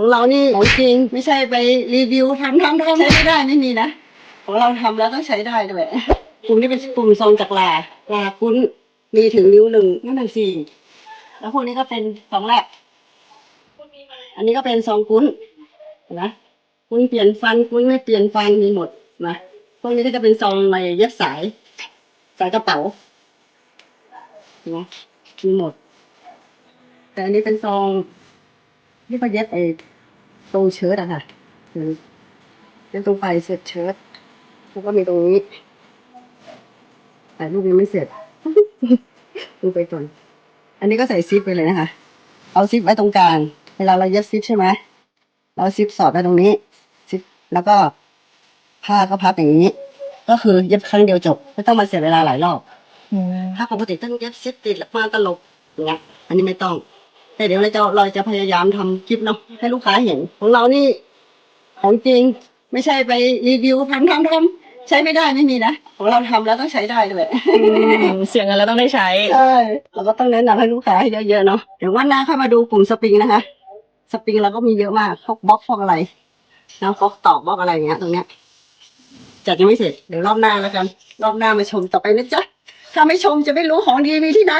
ของเรานี่ของจริงไม่ใช่ไปรีวิวทำทำทำใช้ไม่ได้ไม่มีนะของเราทำแล้วต้องใช้ได้ด้วยกลุ่มนี้เป็นกลุ่มทรงจากลาลาคุ้นมีถึงนิ้วหนึ่งนิ้วหนึ่งสี่แล้วพวกนี้ก็เป็นสองแรกอันนี้ก็เป็นซองคุ้นเห็นะคุ้นเปลี่ยนฟันคุ้นไม่เปลี่ยนฟันมีหมดนะพวกนี้ก็จะเป็นซองในเย็บสาย สายกระเป๋าเห็นะมีหมด แต่อันนี้เป็นซอง ที่เขาเย็บไอ้ตรงเชิ้ตอะค่ะคือเย็บตรงปลายเสื้อเชิ้ตแล้วก็มีตรงนี้ แต่รูปยังไม่เสร็จดูไปก่อนอันนี้ก็ใส่ซิปไปเลยนะคะ เอาซิปไว้ตรงกลาง เวลาเราเย็บซิปใช่ไหมเราเอาซิปสอดไว้ตรงนี้ ซิปแล้วก็ผ้าก็พับอย่างนี้ ก็คือเย็บครั้งเดียวจบ ไม่ต้องมาเสียเวลาหลายรอบถ้าปกติต้องเย็บซิปติดแล้วมาตลบอย่างเงี้ย อันนี้ไม่ต้อง แต่เดี๋ยวเราจะเราจะพยายามทำคลิปเนาะให้ลูกค้าเห็น ของเรานี่ของจริงไม่ใช่ไปรีวิวทำทำทำใช้ไม่ได้ไม่มีนะของเราทำแล้วต้องใช้ได้ด้วยเสียเงินแล้วต้องได้ใช้ใช่เราก็ต้องแนะนำให้ลูกค้าให้เยอะๆเนาะเดี๋ยววันหน้าเข้ามาดูกลุ่มสปริงนะคะ สปริงเราก็มีเยอะมากพวกบล็อกพวกอะไรนะพวกตอกบล็อกอะไรอย่างเงี้ยตรงเนี้ยจัดยังไม่เสร็จเดี๋ยวรอบหน้าแล้วกัน รอบหน้ามาชมต่อไปนะจ๊ะถ้าไม่ชมจะไม่รู้ของดีมีที่ไหน